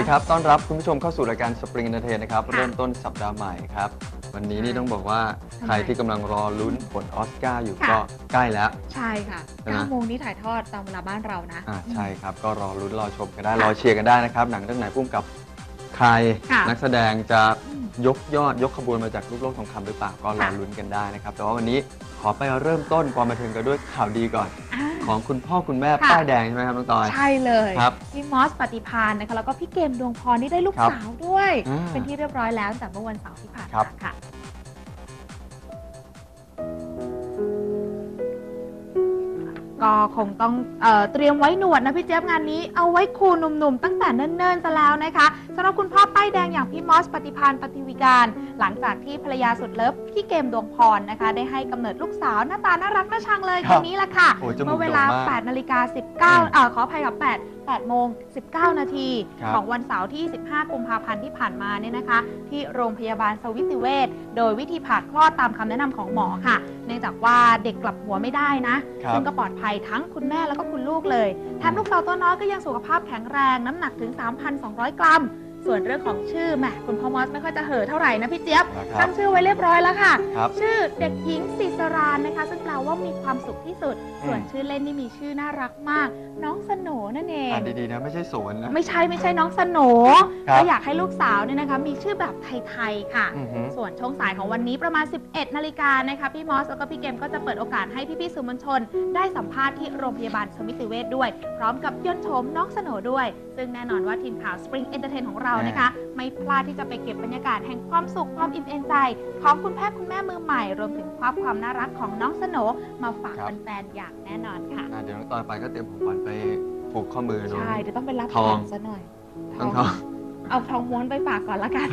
ครับ ต้อนรับคุณผู้ชมเข้าสู่รายการ Spring Entertain นะครับค่ะเริ่มต้นสัปดาห์ใหม่ครับ วันนี้นี่ค่ะต้องบอกว่าทำไมใครที่กำลังรอลุ้นผลออสการ์อยู่ค่ะก็ใกล้แล้ว ใช่ค่ะใช่ไหม9โมงนี้ถ่ายทอดตามเวลาบ้านเรานะอ่าใช่ครับ ก็รอลุ้นรอชมกันได้ค่ะรอเชียร์กันได้นะครับ หนังเรื่องไหนพุ่มกับใครค่ะนักแสดงจะอืมยกยอดยกขบวนมาจากลูกโลกทองคำหรือเปล่าก็รอค่ะลุ้นกันได้นะครับ แต่ว่าวันนี้ขอไปเริ่มต้นความบันเทิงกันด้วยข่าวดีก่อนอ่า ของคุณพ่อคุณแม่ค่ะ ป้ายแดงใช่ไหมครับน้องตอย ใช่เลยครับพี่มอสปฏิพานนะคะแล้วก็พี่เกมดวงพรนี่ได้ลูกครับสาวด้วย อ่าเป็นที่เรียบร้อยแล้วตั้งแต่เมื่อวันเสาร์ที่ผ่านครัมาบค่ะ ก็คงต้องเออเตรียมไว้หนวดนะพี่เจี๊ยบงานนี้เอาไว้คูหนุ่มๆ ตั้งแต่เนิ่นๆซะแล้วนะคะสำหรับคุณพ่อป้ายแดงอย่างพี่มอสปฏิพานปฏิวิการ หลังจากที่ภรรยาสุดเลิฟพี่เกมดวงพรนะคะ ได้ให้กำเนิดลูกสาวหน้าตาน่ารักน่าชังเลยครัคบนนี้แหละค่ะโอ้ยจมูกเมื่อเวลาโด่งมาก8นาฬิกาอืม19เอ่อขออภัยกับ8 8โมง19 นาทีครับ ของวันเสาร์ที่ 15 กุมภาพันธ์ที่ผ่านมาเนี่ยนะคะ ที่โรงพยาบาลสวิติเวชโดยวิธีผ่าคลอดตามคำแนะนำของหมอค่ะ เนื่องจากว่าเด็กกลับหัวไม่ได้นะ ครับ ซึ่งก็ปลอดภัยทั้งคุณแม่แล้วก็คุณลูกเลยแถมลูกสาวตัวน้อยก็ยังสุขภาพแข็งแรง น้ำหนักถึง 3,200 กรัม ส่วนเรื่องของชื่อแหมคุณพ่อมอสไม่ค่อยจะเห่อเท่าไหร่นะพี่เจี๊ยบครับตั้งชื่อไว้เรียบร้อยแล้วค่ะ ครับ ชื่อเด็กหญิงศิสรานนะคะ ซึ่งแปลว่ามีความสุขที่สุด ส่วนอืม ชื่อเล่นนี่มีชื่อน่ารักมาก น้อง สโหนนั่นเอง อ่านดีๆนะไม่ใช่สวนนะ ไม่ใช่ไม่ใช่น้องสโหนครับก็อยากให้ลูกสาวเนี่ยนะคะ มีชื่อแบบไทยๆค่ะ อือฮึส่วนช่วงสายของวันนี้ประมาณ 11 นาฬิกานะคะพี่มอสแล้วก็พี่เกมก็จะเปิดโอกาสให้พี่ๆสื่อมวลชน ได้สัมภาษณ์ที่โรงพยาบาลสมิติเวชด้วย พร้อมกับย่นชมน้องสโหนด้วย ซึ่งแน่นอนว่าทีมข่าว Spring Entertain ของเรานะคะ ไม่พลาดที่จะไปเก็บบรรยากาศแห่งความสุขความอิ่มเอมใจ ของคุณแม่คุณแม่มือใหม่ รวมถึงภาพความน่ารักของน้องสโหนมาฝากครับ แฟนๆอย่างแน่นอนค่ะ อะเดี๋ยวน้องตอยไปก็เตรียมของขวัญไป ผูกข้อมือน้องใช่เดี๋ยวต้องไปรับทองซะหน่อย ต้องทอง เอาทองม้วนไปฝากก่อนละกัน